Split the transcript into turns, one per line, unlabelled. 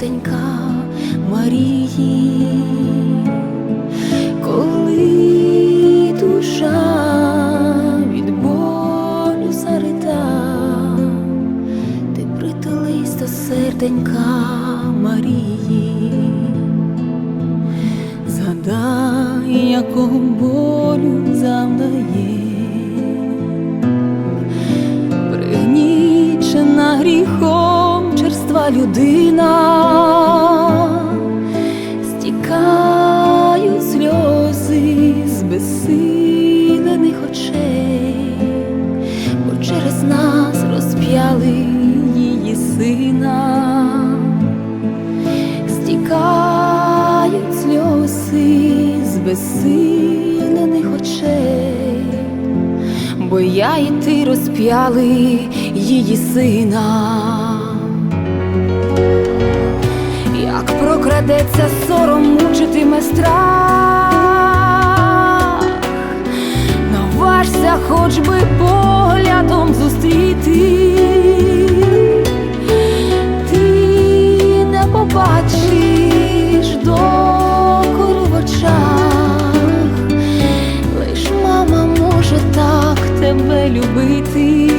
серденька Марії, коли душа від болю зарита, ти притулись до серденька Марії, згадай, якого болю завдає. Гріхом людина, стікають сльози з безсилених очей, бо через нас розп'яли її сина, стікають сльози з безсилених очей бо я і ти розп'яли її сина. Прокрадеться сором, мучитиме страх, наважся хоч би поглядом зустріти, ти не побачиш докору в очах. Лиш мама може так тебе любити.